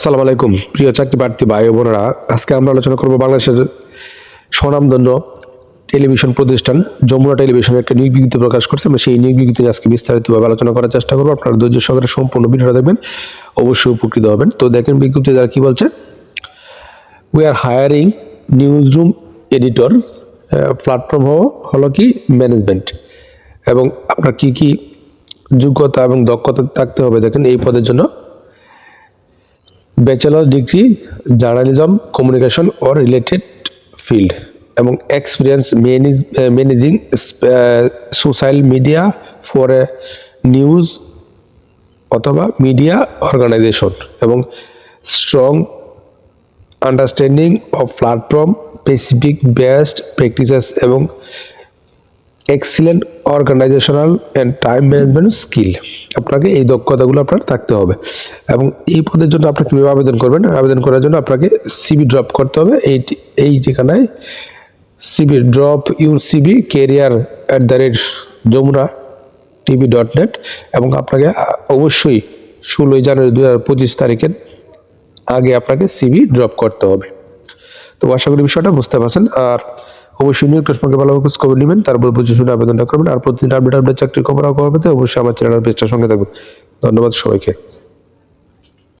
আসসালামু আলাইকুম। প্রিয় চাকরি প্রার্থী ভাই বোনেরা, আজকে আমরা আলোচনা করব বাংলাদেশের স্বনামধন্য টেলিভিশন প্রতিষ্ঠান যমুনা টেলিভিশন একটা নিয়োগ বিজ্ঞপ্তি প্রকাশ করছে। আমরা সেই নিয়োগ বিজ্ঞপ্তি আজকে বিস্তারিতভাবে আলোচনা করার চেষ্টা করব। আপনারা ধৈর্য সহকারে সম্পূর্ণ ভিডিওটা দেখবেন, অবশ্যই উপকৃত হবেন। তো দেখেন বিজ্ঞপ্তি যারা কী বলছে we are hiring news room editor platform হলো কি? ম্যানেজমেন্ট এবং আপনার কি কি যোগ্যতা এবং দক্ষতা থাকতে হবে দেখেন এই পদের জন্য। Bachelor degree journalism communication or related field এবং experience managing social media for a news অথবা মিডিয়া অর্গানাইজেশন এবং strong understanding of platform specific best practices এবং excellent organizational and time management skill আপনাকে এই দক্ষতাগুলো আপনার থাকতে হবে। এবং এই পদের জন্য আপনি কীভাবে আবেদন করবেন? আবেদন করার জন্য আপনাকে সিবি ড্রপ করতে হবে। এই এই ঠিকানায় CV drop your CV career at the rate Jamuna TV dot net এবং আপনাকে অবশ্যই ষোলোই জানুয়ারি দু হাজার পঁচিশ তারিখের আগে আপনাকে সিবি ড্রপ করতে হবে। তো আশা করি বিষয়টা বুঝতে পারছেন। আর অবশ্যই নিয়োগ সম্পর্কে ভালোভাবে খোঁজ খবর নেবেন তারপর বুঝে শুনে আবেদনটা করবেন, আর প্রতিদিন আপডেট আপডেট চাকরির খবর পেতে অবশ্যই আমার চ্যানেলের পেজটার সঙ্গে থাকবেন ধন্যবাদ সবাইকে।